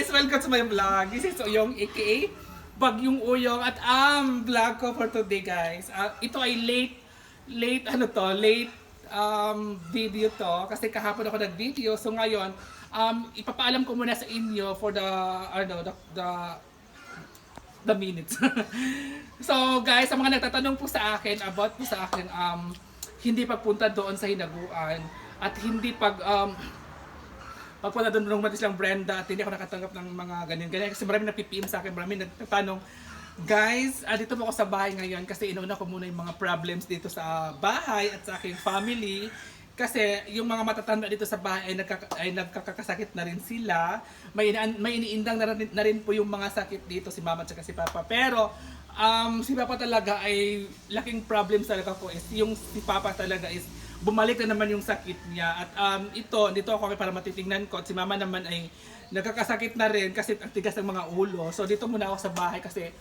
guys! Welcome to my vlog. This is Uyong aka Bagyong Uyong at ang vlog ko for today guys. Ah, ito ay late, late ano to, late um, video to kasi kahapon ako nag-video. So ngayon, um, ipapaalam ko muna sa inyo for the, ano, the, the the minutes. so guys, sa mga nagtatanong po sa akin about po sa akin um hindi pagpunta doon sa hinaguan at hindi pag um pagpunta doon nung matis lang Brenda at hindi ako nakatanggap ng mga ganyan ganyan kasi marami nagpi-PM sa akin, marami nagtatanong Guys, ah, dito po ako sa bahay ngayon kasi inuuna ko muna yung mga problems dito sa bahay at sa aking family. Kasi yung mga matatanda dito sa bahay ay, nagkaka- ay nagkakasakit na rin sila. May, may iniindang na rin, na rin po yung mga sakit dito si mama at si papa. Pero um, si papa talaga ay laking problem talaga ko is yung si papa talaga is bumalik na naman yung sakit niya. At um, ito, dito ako para matitingnan ko. At si mama naman ay nagkakasakit na rin kasi ang tigas ng mga ulo. So dito muna ako sa bahay kasi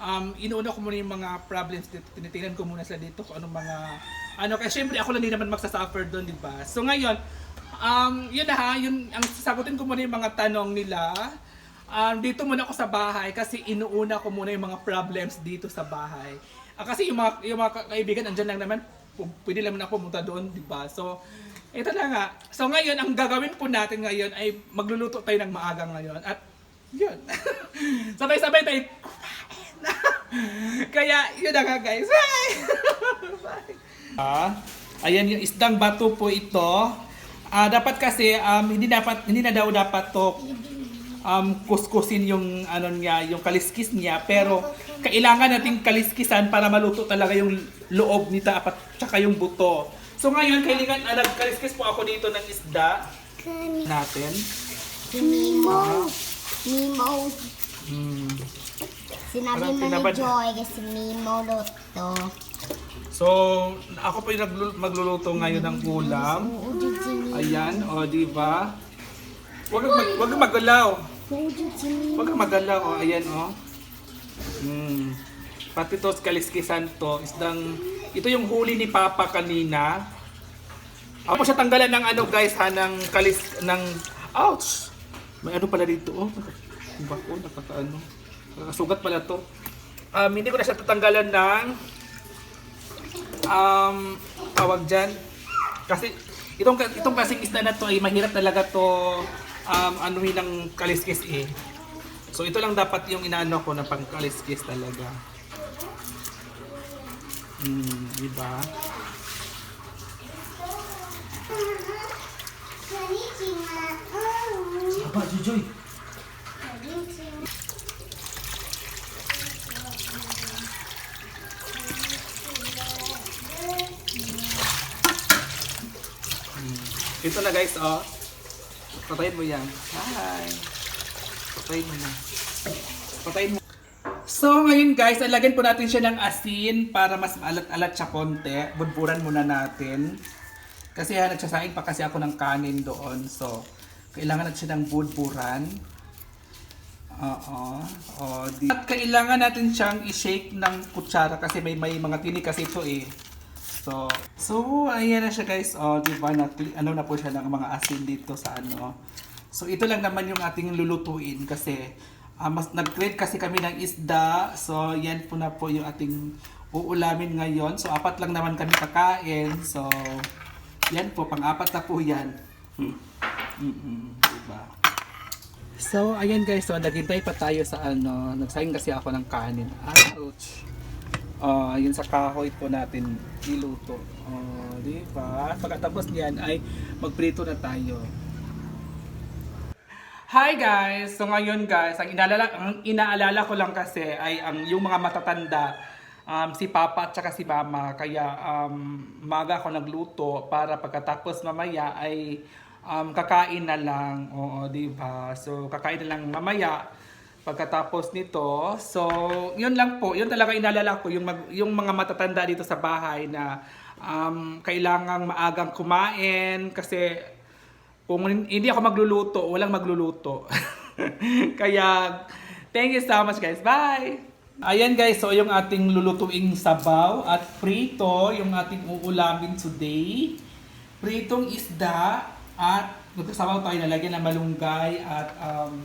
um, inuuna ko muna yung mga problems. Tinitingnan ko muna sila dito kung anong mga ano kasi syempre ako lang din naman magsasuffer doon, di ba? So ngayon, um, yun na ha, yun, ang sasagutin ko muna yung mga tanong nila. Um, dito muna ako sa bahay kasi inuuna ko muna yung mga problems dito sa bahay. Ah, kasi yung mga, yung mga ka- kaibigan, andyan lang naman, pwede lang ako pumunta doon, di ba? So, na nga. So ngayon, ang gagawin po natin ngayon ay magluluto tayo ng maaga ngayon. At yun. Sabay-sabay tayo. Kaya, yun na nga guys. Bye! Bye! Ah, ayan yung isdang bato po ito. Ah, dapat kasi um, hindi dapat hindi na daw dapat to um, kuskusin yung ano niya, yung kaliskis niya, pero kailangan nating kaliskisan para maluto talaga yung loob nito at saka yung buto. So ngayon, kailangan uh, nagkaliskis po ako dito ng isda natin. Mimo. Mimo. Hmm. Sinabi mo ni. Joy kasi Mimo Luto. So, ako po yung magluluto ngayon ng ulam. Ayan, o, di ba? Huwag mag- huwag kang Huwag kang magalaw, o. Ayan, o. Mm. Pati to, kaliskisan to. Isdang, ito yung huli ni Papa kanina. Ako siya tanggalan ng ano guys ha, ng kalis, ng, ouch! May ano pala dito, oh. Bako, nakakaano. Nakasugat pala to. Um, hindi ko na siya tatanggalan ng, um, tawag dyan. Kasi, itong, itong kasing isda na to ay mahirap talaga to, um, anuhin ng kaliskis eh. So, ito lang dapat yung inaano ko na pang kaliskis talaga. Hmm, di ba? Aba, Jujoy. Ito na guys, oh. Patayin mo yan. Hi. Patayin mo na. Patayin mo. So, ngayon guys, alagyan po natin siya ng asin para mas maalat-alat siya konti. Budburan muna natin. Kasi ha, nagsasaing pa kasi ako ng kanin doon. So, kailangan natin siya ng budburan. Oo. O, di- At kailangan natin siyang i-shake ng kutsara kasi may may mga tinik kasi ito eh. So, so ayan na siya guys. O, di ba? Na, ano na po siya ng mga asin dito sa ano. So, ito lang naman yung ating lulutuin kasi ah, mas nag-create kasi kami ng isda. So, yan po na po yung ating uulamin ngayon. So, apat lang naman kami kakain. So, yan po, pang-apat na po yan. Hmm. Mm-mm, diba? So, ayan guys, so naghintay pa tayo sa ano, nagsayang kasi ako ng kanin. Ouch! Ah, yun sa kahoy po natin niluto. Oh, di ba? Pagkatapos niyan ay magprito na tayo. Hi guys! So ngayon guys, ang inaalala, ang inaalala ko lang kasi ay ang yung mga matatanda, um, si Papa at saka si Mama. Kaya um, maga ako nagluto para pagkatapos mamaya ay um, kakain na lang. Oo, di ba? So kakain na lang mamaya pagkatapos nito. So, yun lang po. Yun talaga inaalala ko yung, mag, yung mga matatanda dito sa bahay na um, kailangang maagang kumain kasi kung hindi ako magluluto, walang magluluto. Kaya, thank you so much guys. Bye! Ayan guys, so yung ating lulutuing sabaw at prito, yung ating uulamin today. Pritong isda at magkasabaw tayo nalagyan ng malunggay at um,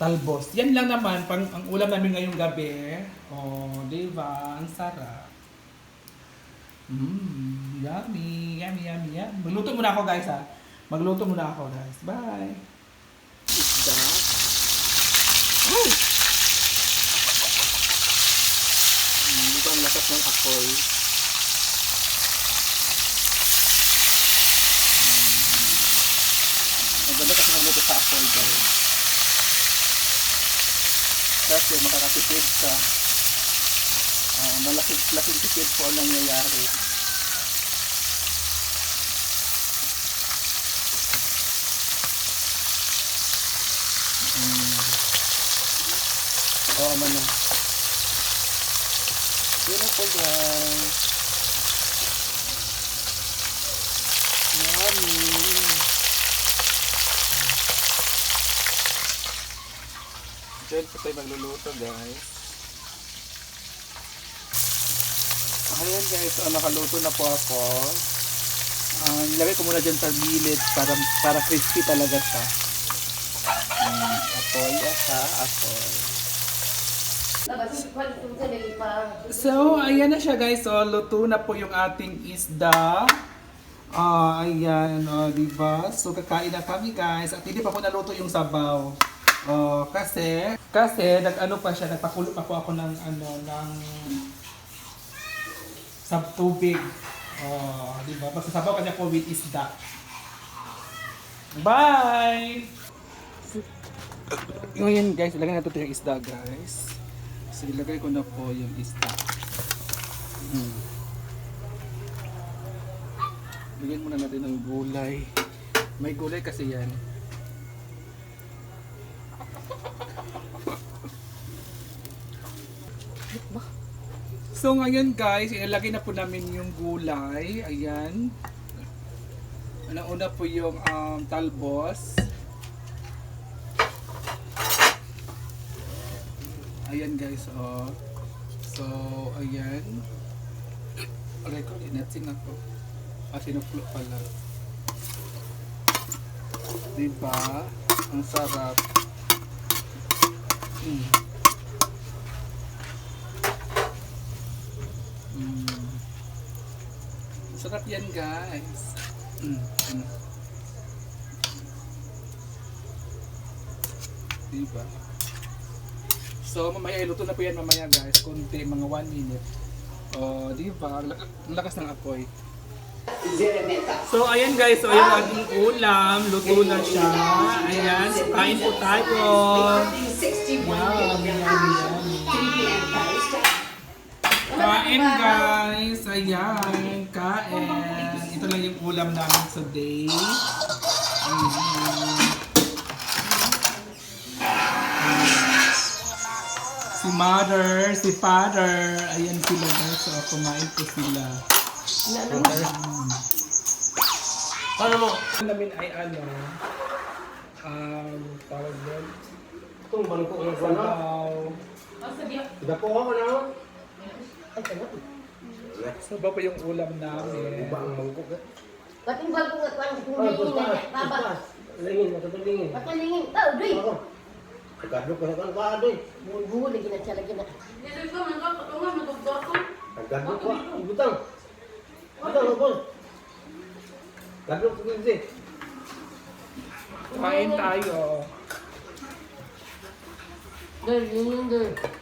talbos. Yan lang naman pang ang ulam namin ngayong gabi. Oh, di ba? Ang sarap. Mmm, yummy, yummy, yummy, yummy. Magluto muna ako guys ha. Magluto muna ako guys. Bye. Isda. Oh! Mm, dito ang lakas ng apoy. Ang ganda kasi ng luto sa apoy guys. Kasi makakatipid ka. Ah, malaking laking tipid po ang nangyayari. Mm. Oo, man po guys. Yummy. Diyan po tayo magluluto guys. Ayan guys, so, nakaluto na po ako. Ah, nilagay ko muna dyan sa gilid para, para crispy talaga siya. Mm, apoy, asa, apoy. So, ayan na siya guys. So, luto na po yung ating isda. Ah, ayan, oh, di ba? So, kakain na kami guys. At hindi pa po naluto yung sabaw. Oh, kasi, kasi, nag-ano pa siya, nagpakulo pa po ako ng, ano, ng sa tubig. Oh, di ba? Magsasabaw kasi ako with isda. Bye! Ngayon guys, ilagay natin ito yung isda guys. So ilagay ko na po yung isda. Hmm. Lagyan muna natin ng gulay. May gulay kasi yan. So ngayon guys, ilalagay na po namin yung gulay. Ayan. Una-una po yung um, talbos. Ayan guys, oh. So, ayan. Ko, inatsing ako. Ah, sinuklo pala. Diba? Ang sarap. Mm. Sarap yan guys. Mm. Mm. Diba? So, mamaya iluto na po yan mamaya guys. Kunti, mga 1 minute. Oh, di ba? Ang lak- ang lakas ng apoy. So, ayan guys. So, yung ating ulam. Luto na siya. Ayan. So, kain po tayo. Wow, yummy, yummy. Kain guys. Ayan. Kain. Ito lang yung ulam namin today. Ayan. Si mother, si father, ayan sila guys. So, kumain po sila. Paano mo? Ang namin ay ano, um, tawag doon, Itong bangko ng sana. sabaw. Dako ako na. Sabaw pa yung ulam namin. Iba ang bangko ka. Patinggal ko nga kwan kung Ah, lingin taas, na baba. Lingin, matutulingin. Patalingin. Tao, doy. Ako. Kadok ka sa kan ka doy. Buho lagi na siya lagi na. Kadok ka. Butang. Butang ako. Kadok ka kasi. Kain tayo. Doy, lingin doy. Ang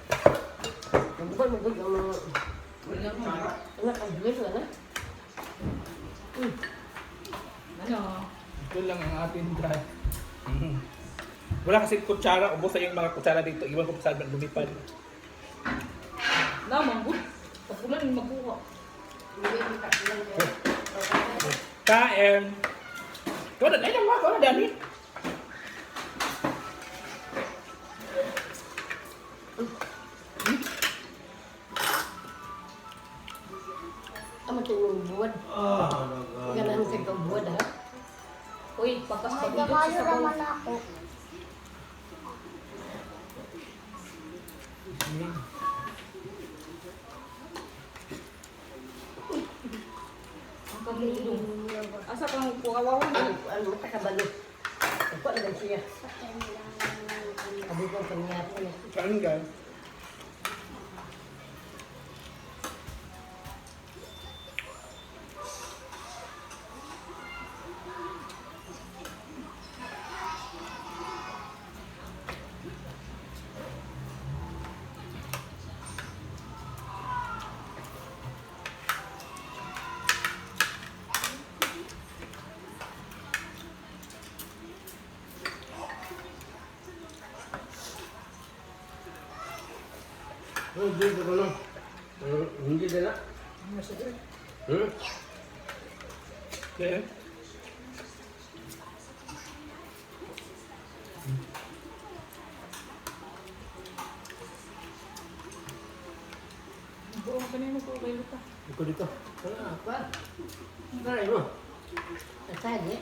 bukan mo doy ang mga anak ang duwit na na. Ito lang ang ating drive. Wala kasi kutsara, ubos na yung mga kutsara dito. Iwan ko pa sa lumipad. Naman, good. Papulan yung makuha. Kain. Kau dah lain lah, kau dah ni. Tingong buwad. Ganan sa ikaw buwad ha. Uy, pagkas pagidot sa sabaw. ako. Ang pagidong. Asa kang kawawan Ano, ano, matakabalo. Ako na siya. Abi ko Ano pangyari na? Kain guys. Oh, hindi ko na. Uh, hindi na. Hmm? Okay. Buong ka na yung magkukailo ka. Iko dito. Ano apa? Try mo. Nasali.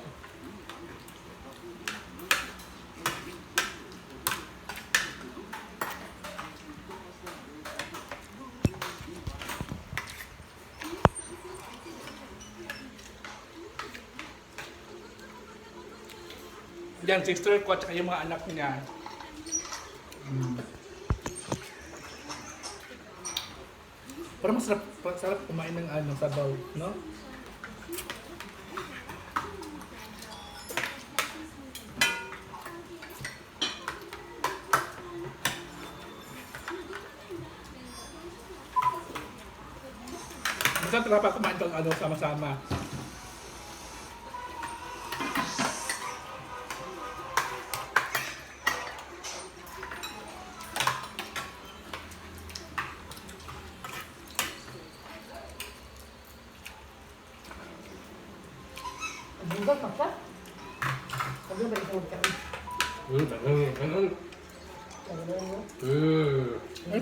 Yan, sister ko at saka yung mga anak niya. Mm. Parang masarap, masarap kumain ng ano, sabaw, no? Masarap dapat kumain kang ano, sama-sama.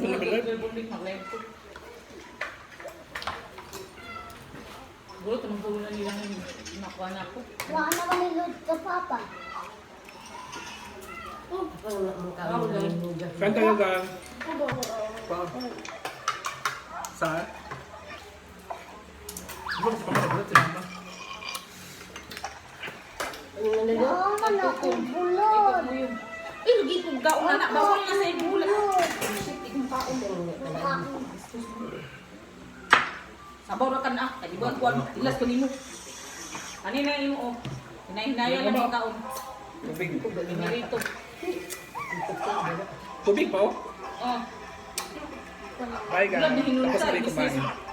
Ay, kung nakalag. Bulik na nila ng nakuha na ako. Wala na kami load ka, Papa. Ako na ang karoon ng lugar. Saan? Ano? Siguro sa pagkagulat si mama. Ano na nilo? Oo, bulod. mo yung... Eh, lagi kong gaon na na. Bawal na sa ibulat. Sabaw na ka na. Kaya buwan. Ilas ko nimo. Ano na imo o? Hinahinaya lang yung kaon. Tubig. Pinirito. Tubig pa oh. Oh. Bye guys. Tapos na rin kumain.